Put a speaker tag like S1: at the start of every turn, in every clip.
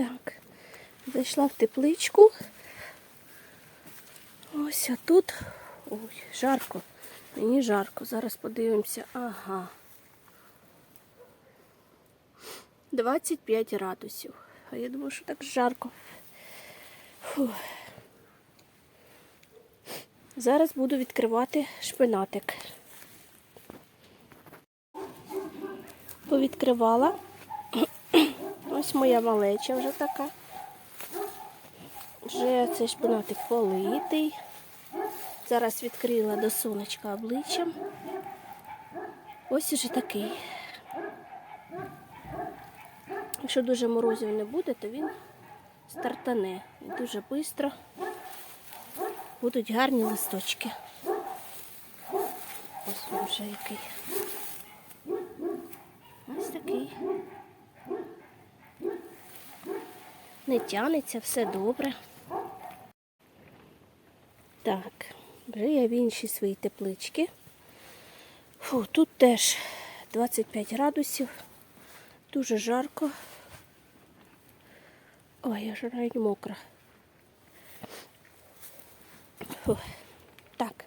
S1: Так, зайшла в тепличку. Ось а тут. Ой, жарко. Мені жарко. Зараз подивимося. Ага. 25 градусів. А я думаю, що так жарко. Фух. Зараз буду відкривати шпинатик. Повідкривала. Ось моя малеча вже така. Вже цей шпинатик политий. Зараз відкрила до сонечка обличчям. Ось уже такий. Якщо дуже морозів не буде, то він стартане. І дуже швидко будуть гарні листочки. Ось вже який. Ось такий. Не тянеться, все добре. Так, вже я в іншій своїй тепличці. Фу, тут теж 25 градусів, дуже жарко. Ой, я ж навіть мокра. Фу. Так,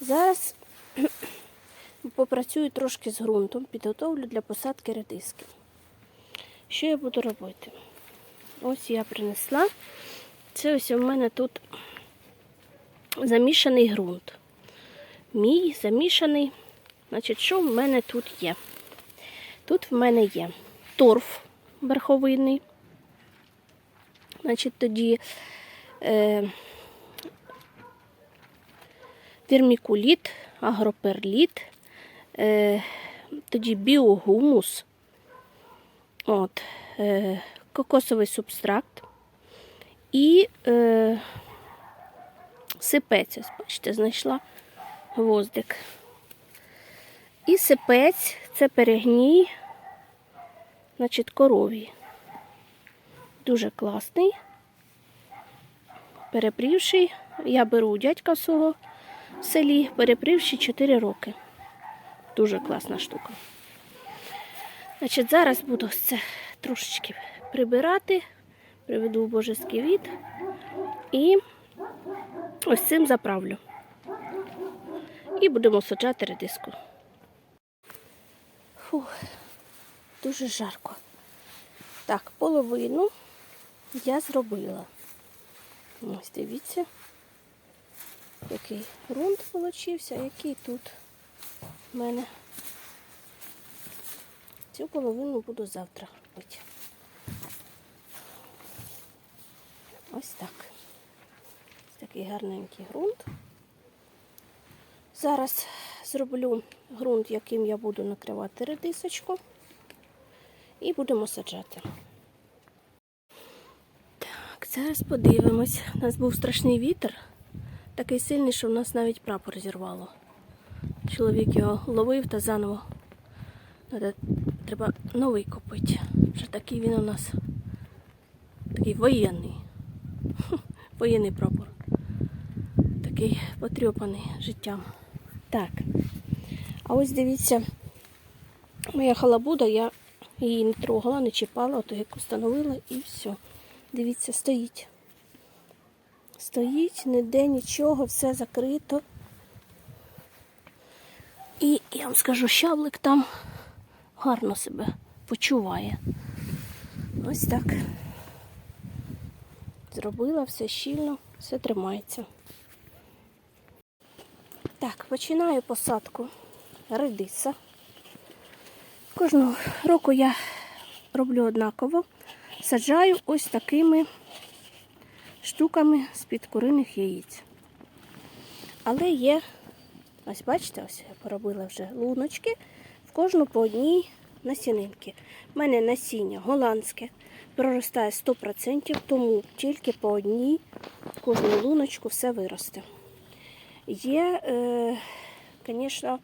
S1: зараз попрацюю трошки з ґрунтом, підготовлю для посадки редиски. Що я буду робити? Ось я принесла. Це ось у мене тут замішаний ґрунт. Мій замішаний. Значить, що в мене тут є? Тут в мене є торф верховинний. Значить, тоді е, вірмікуліт, агроперліт, е, тоді біогумус, от, е, кокосовий субстракт і е, сипець. Бачите, знайшла гвоздик. І сипець це перегній, значить, коровій. Дуже класний. Перепрівший. Я беру у дядька свого в селі, перепрівши 4 роки. Дуже класна штука. Значить, зараз буду це трошечки прибирати, приведу в божеский від і ось цим заправлю. І будемо саджати редиску. Фух, дуже жарко. Так, половину я зробила. Ось дивіться, який ґрунт получився, який тут в мене. Цю половину буду завтра робити. Ось так. Такий гарненький ґрунт. Зараз зроблю ґрунт, яким я буду накривати редисочку. І будемо саджати. Так, зараз подивимось. У нас був страшний вітер, такий сильний, що в нас навіть прапор зірвало. Чоловік його ловив та заново. Надо, треба новий купити. Вже такий він у нас такий воєнний. Воєнний прапор. Такий потрьопаний життям. Так. А ось дивіться, моя халабуда, я її не трогала, не чіпала, ото як установила і все. Дивіться, стоїть. Стоїть, ніде нічого, все закрито. І я вам скажу, щавлик там гарно себе почуває. Ось так. Зробила все щільно, все тримається. Так, починаю посадку редиса. Кожного року я роблю однаково. Саджаю ось такими штуками з-під куриних яєць. Але є, ось бачите, ось я поробила вже луночки, в кожну по одній насінинки. У мене насіння голландське, проростає 100%, тому тільки по одній кожну луночку все виросте. Є, е, звісно,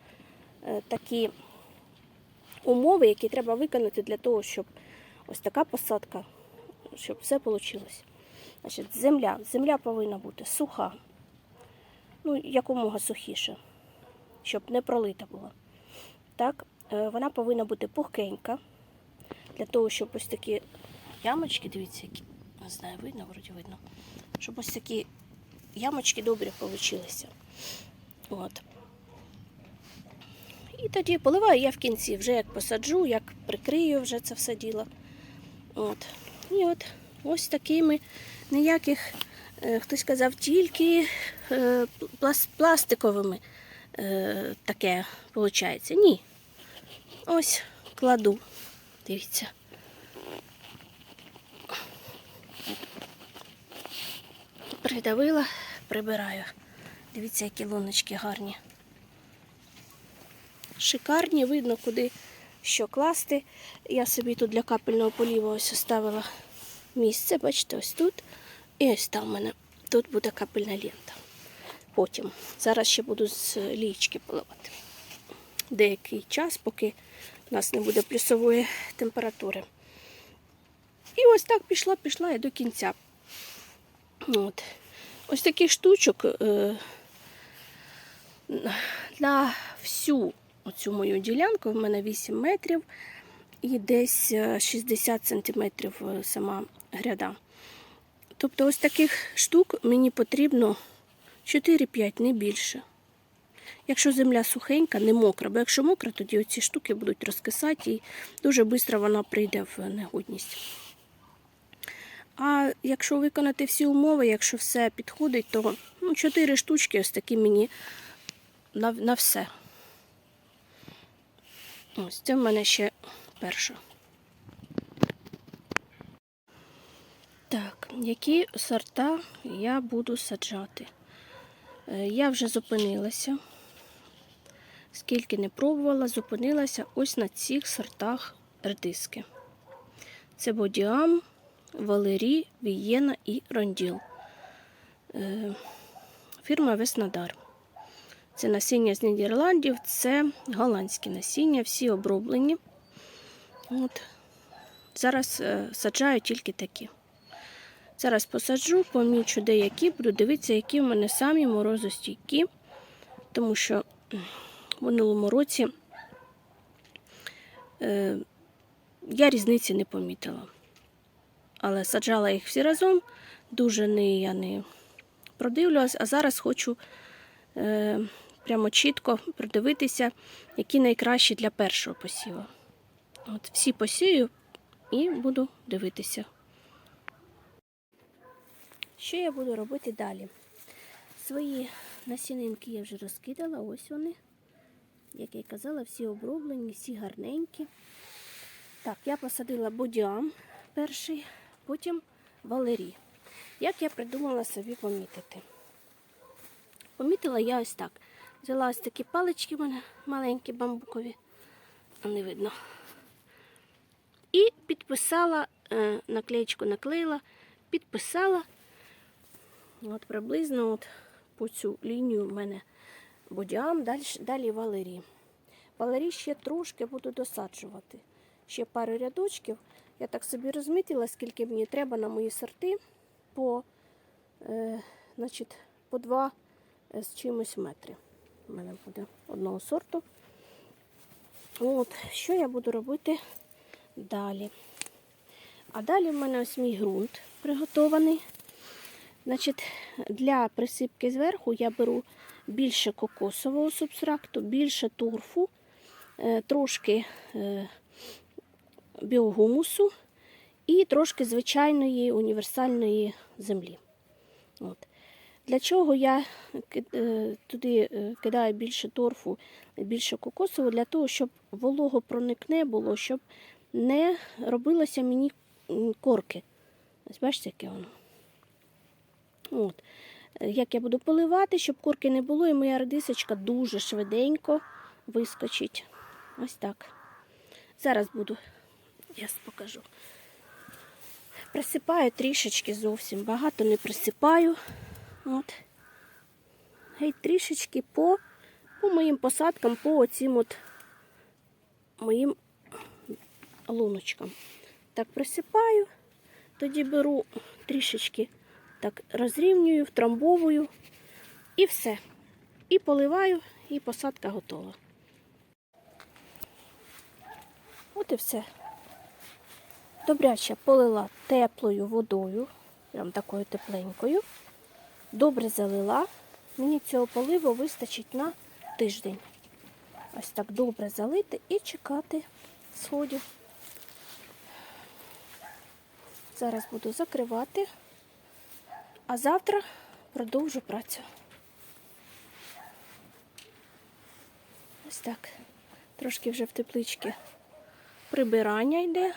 S1: е, такі умови, які треба виконати для того, щоб ось така посадка, щоб все вийшло. Значить, земля. Земля повинна бути суха, ну, якомога сухіше, щоб не пролита була. Так, е, вона повинна бути пухкенька, для того, щоб ось такі ямочки, дивіться, які. Не знаю, видно, вроді видно. Щоб ось такі ямочки добрі получилися. От. І тоді поливаю я в кінці, вже як посаджу, як прикрию вже це все діло. От. І от ось такими ніяких, е, хтось казав, тільки е, пластиковими е, таке виходить. Ні. Ось кладу. Дивіться. Придавила, прибираю. Дивіться, які луночки гарні. Шикарні, видно, куди що класти. Я собі тут для капельного поліву ось оставила місце, бачите, ось тут. І ось там в мене. Тут буде капельна лента. Потім. Зараз ще буду з лічки поливати. Деякий час, поки у нас не буде плюсової температури. І ось так пішла, пішла і до кінця. От. Ось таких штучок е, на всю оцю мою ділянку, в мене 8 метрів і десь е, 60 сантиметрів е, сама гряда. Тобто ось таких штук мені потрібно 4-5, не більше. Якщо земля сухенька, не мокра, бо якщо мокра, тоді оці штуки будуть розкисати і дуже швидко вона прийде в негодність. А якщо виконати всі умови, якщо все підходить, то ну, 4 штучки ось такі мені на, на все. Ось це в мене ще перша. Так, які сорта я буду саджати? Е, Я вже зупинилася. Скільки не пробувала, зупинилася ось на цих сортах редиски. Це Бодіам, Валері, Вієна і Ронділ. Е, Фірма Веснадар. Це насіння з Нідерландів, це голландські насіння, всі оброблені. От. Зараз е, саджаю тільки такі. Зараз посаджу, помічу деякі, буду дивитися, які в мене самі морозостійкі, тому що минулому році е, я різниці не помітила. Але саджала їх всі разом, дуже не, я не продивлювалась, а зараз хочу е, прямо чітко продивитися, які найкращі для першого посіву. От всі посію і буду дивитися. Що я буду робити далі? Свої насінинки я вже розкидала, ось вони. Як я казала, всі оброблені, всі гарненькі. Так, я посадила бодіам перший, потім валері. Як я придумала собі помітити? Помітила я ось так. Взяла ось такі палички в мене маленькі бамбукові, а не видно. І підписала, е, наклеєчку наклеїла, підписала. От приблизно от по цю лінію в мене бодіам, далі, далі валері. Валері ще трошки буду досаджувати. Ще пару рядочків. Я так собі розмітила, скільки мені треба на мої сорти по, е, значить, по два е, з чимось метри. У мене буде одного сорту. От, що я буду робити далі? А далі в мене ось мій ґрунт приготований. Значить, для присипки зверху я беру більше кокосового субстракту, більше торфу, е, трошки е, біогумусу і трошки звичайної універсальної землі. От. Для чого я е, туди кидаю більше торфу, більше кокосового? Для того, щоб вологопроникне було, щоб не робилося мені корки. Бачите, яке воно. От. Е, Як я буду поливати, щоб корки не було, і моя редисочка дуже швиденько вискочить. Ось так. Зараз буду, я покажу. Присипаю трішечки зовсім, багато не присипаю. От. Геть трішечки по, по моїм посадкам, по оцім от моїм луночкам. Так присипаю, тоді беру трішечки так розрівнюю, втрамбовую і все. І поливаю, і посадка готова. От і все. Добряче полила теплою водою, прям такою тепленькою. Добре залила. Мені цього поливу вистачить на тиждень. Ось так добре залити і чекати сходів. Зараз буду закривати, а завтра продовжу працю. Ось так. Трошки вже в тепличці прибирання йде.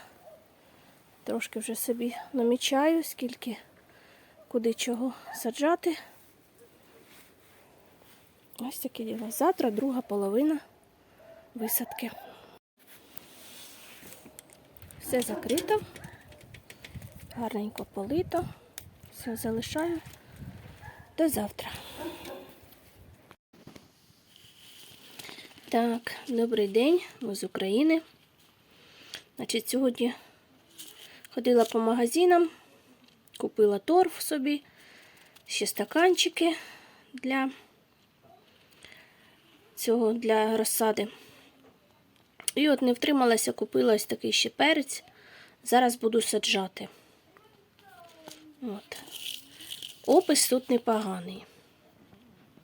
S1: Трошки вже собі намічаю, скільки куди чого саджати. Ось таке діло. Завтра друга половина висадки. Все закрито, гарненько полито. Все залишаю до завтра. Так, добрий день, ми з України. Значить, сьогодні ходила по магазинам, купила торф собі, ще стаканчики для цього для розсади. І от не втрималася, купила ось такий ще перець. Зараз буду саджати. От. Опис тут непоганий.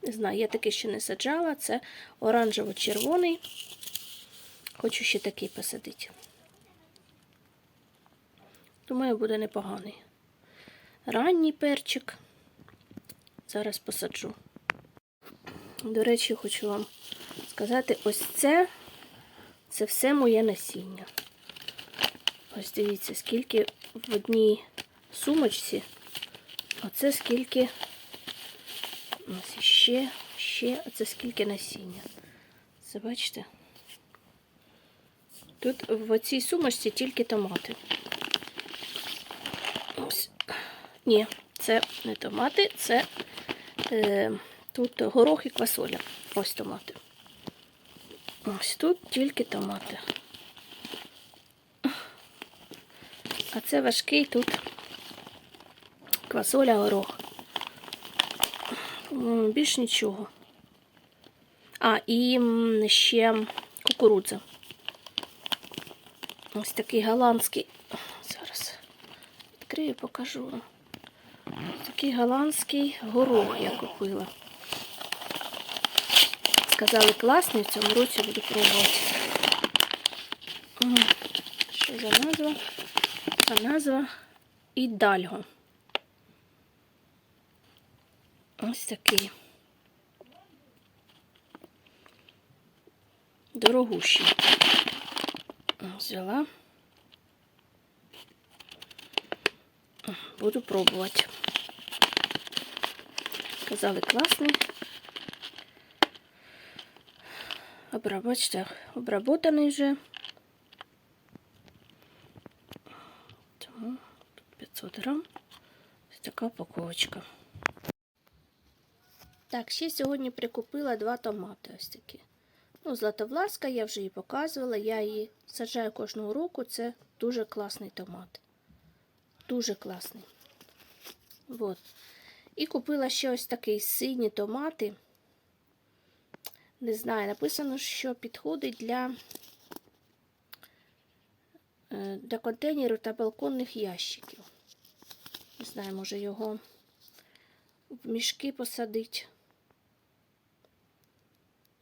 S1: Не знаю, я такий ще не саджала. Це оранжево-червоний. Хочу ще такий посадити. Думаю, буде непоганий. Ранній перчик. Зараз посаджу. До речі, хочу вам сказати, ось це, це все моє насіння. Ось дивіться, скільки в одній сумочці, оце скільки, ось ще, ще, оце скільки насіння. Це бачите? Тут в цій сумочці тільки томати. Ось. Ні, це не томати, це е, тут горох і квасоля. Ось томати. Ось тут тільки томати. А це важкий тут квасоля, горох. Більш нічого. А, і ще кукурудза. Ось такий голландський. Зараз відкрию, покажу вам. Такий голландський горох я купила. Сказали класний, в цьому році буду пробувати. Що за назва? А назва Ідальго. Ось такий. Дорогущий. Взяла. Буду пробувати. Казали класний. Обра- Бачите, обработаний вже. Тому тут 500 грам. Ось така упаковочка. Так, ще сьогодні прикупила два томати ось такі. Ну, Златовласка, я вже її показувала, я її саджаю кожного року. Це дуже класний томат. Дуже класний. Вот. І купила ще ось такий сині томати. Не знаю, написано, що підходить для, е, для контейнерів та балконних ящиків. Не знаю, може його в мішки посадити.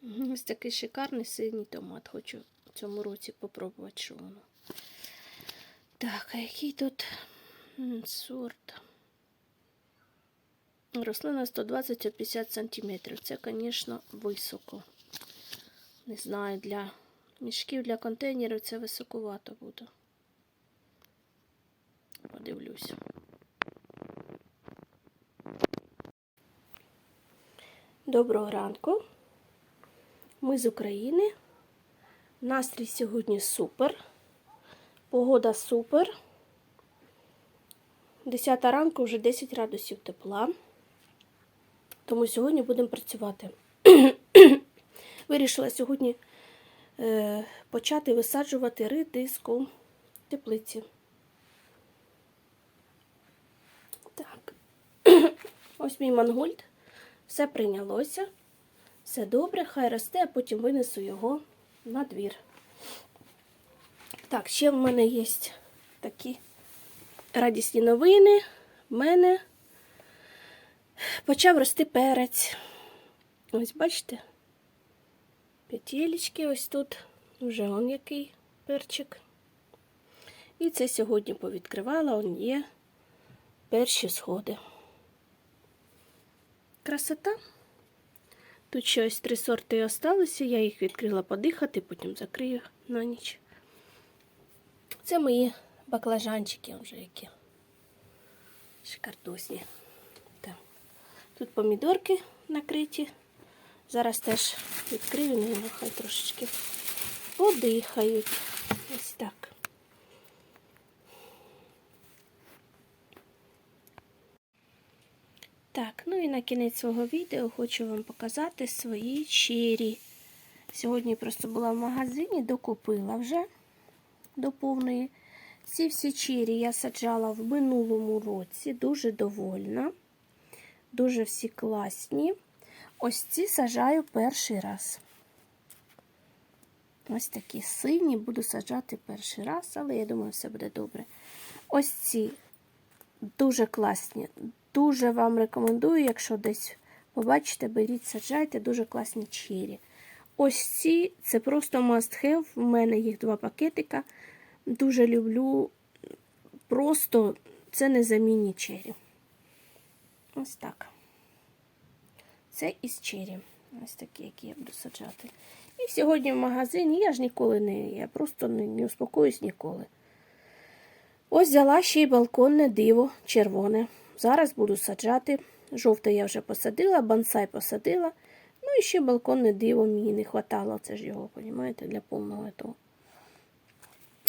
S1: Ось такий шикарний синій томат. Хочу в цьому році попробувати, що воно. Так, а який тут сорт? Рослина 120-50 см. Це, звісно, високо. Не знаю, для мішків, для контейнерів це високувато буде. Подивлюсь. Доброго ранку. Ми з України. Настрій сьогодні супер. Погода супер. 10 ранку вже 10 градусів тепла. Тому сьогодні будемо працювати. Вирішила сьогодні е, почати висаджувати редиску в теплиці. Так. Ось мій мангольд. Все прийнялося. Все добре, хай росте, а потім винесу його на двір. Так, ще в мене є такі радісні новини. В мене почав рости перець. Ось бачите? П'ятілічки ось тут. Вже он який перчик. І це сьогодні повідкривала, он є перші сходи. Красота. Тут ще ось три сорти осталися, я їх відкрила подихати, потім закрию на ніч. Це мої баклажанчики вже які. Шикардосні. Так. Тут помідорки накриті. Зараз теж відкрию, ну, хай трошечки подихають. Ось так. Так, ну і на кінець свого відео хочу вам показати свої чері. Сьогодні просто була в магазині, докупила вже до повної. Ці всі чері я саджала в минулому році, дуже довольна. Дуже всі класні. Ось ці саджаю перший раз. Ось такі сині, буду саджати перший раз, але я думаю, все буде добре. Ось ці дуже класні. Дуже вам рекомендую, якщо десь побачите, беріть, саджайте, дуже класні чері. Ось ці це просто must have. У мене їх два пакетика. Дуже люблю. Просто це незамінні чері. Ось так. Це із чері. Ось такі, які я буду саджати. І сьогодні в магазині я ж ніколи не, я просто не, не успокоюсь ніколи. Ось взяла ще й балконне диво червоне. Зараз буду саджати. Жовте я вже посадила, бонсай посадила. Ну і ще балконне диво мені не хватало. Це ж його, розумієте, для повного того.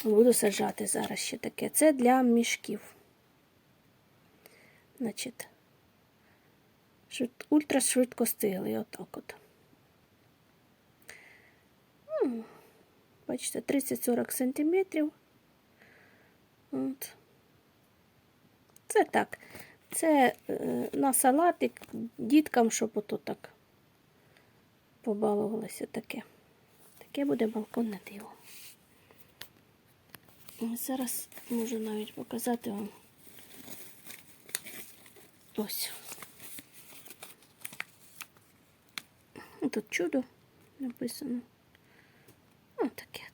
S1: Буду саджати зараз ще таке. Це для мішків. Значить, швид- ультрашвидкостиглий, отак от. Бачите, 30-40 сантиметрів. От. Це так. Це е, на салатик діткам, щоб ото так побалувалося таке. Таке буде балконне диво. Зараз можу навіть показати вам. Ось. Тут чудо написано. Ось таке.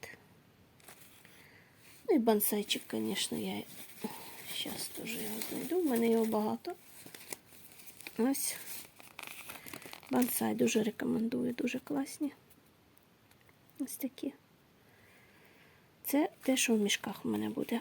S1: Ну і бонсайчик, звісно, я зараз теж його знайду. У мене його багато. Ось. Бонсай дуже рекомендую, дуже класні. Ось такі. Це те, що в мішках у мене буде.